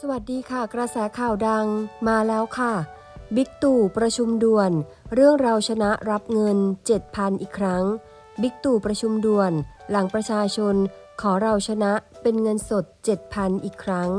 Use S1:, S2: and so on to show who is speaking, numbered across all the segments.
S1: สวัสดีค่ะ กระแสข่าวดังมาแล้วค่ะ บิ๊กตู่ประชุมด่วน เรื่องเราชนะรับเงิน 7,000 อีกครั้ง บิ๊กตู่ประชุมด่วน หลังประชาชน ขอเราชนะเป็นเงินสด 7,000 อีกครั้ง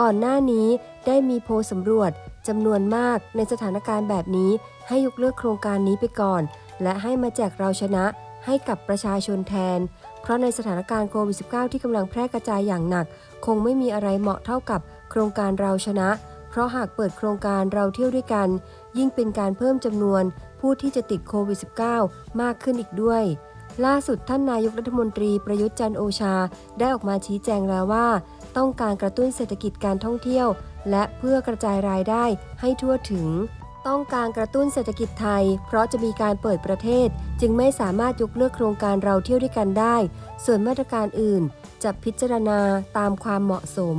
S1: ก่อนหน้านี้ได้มีโพลสำรวจจำนวนมากในสถานการณ์แบบนี้ ให้ยกเลิกโครงการนี้ไปก่อน และให้มาแจกเราชนะให้กับประชาชนแทน เพราะในสถานการณ์โควิด -19 ที่กำลังแพร่กระจายอย่างหนัก คงไม่มีอะไรเหมาะเท่ากับ โครงการเราชนะ เพราะหากเปิดโครงการเราเที่ยวด้วยกัน ยิ่งเป็นการเพิ่มจำนวนผู้ที่จะติดโควิด -19 มากขึ้นอีกด้วย ล่าสุดท่านนายกรัฐมนตรีประยุทธ์จันโอชา ได้ออกมาชี้แจงแล้วว่า ต้องการกระตุ้นเศรษฐกิจการท่องเที่ยว และเพื่อกระจายรายได้ให้ทั่วถึงต้องการกระตุ้นเศรษฐกิจไทย เพราะจะมีการเปิดประเทศ จึงไม่สามารถยกเลิกโครงการเราเที่ยวด้วยกันได้ ส่วนมาตรการอื่น จะพิจารณาตามความเหมาะสม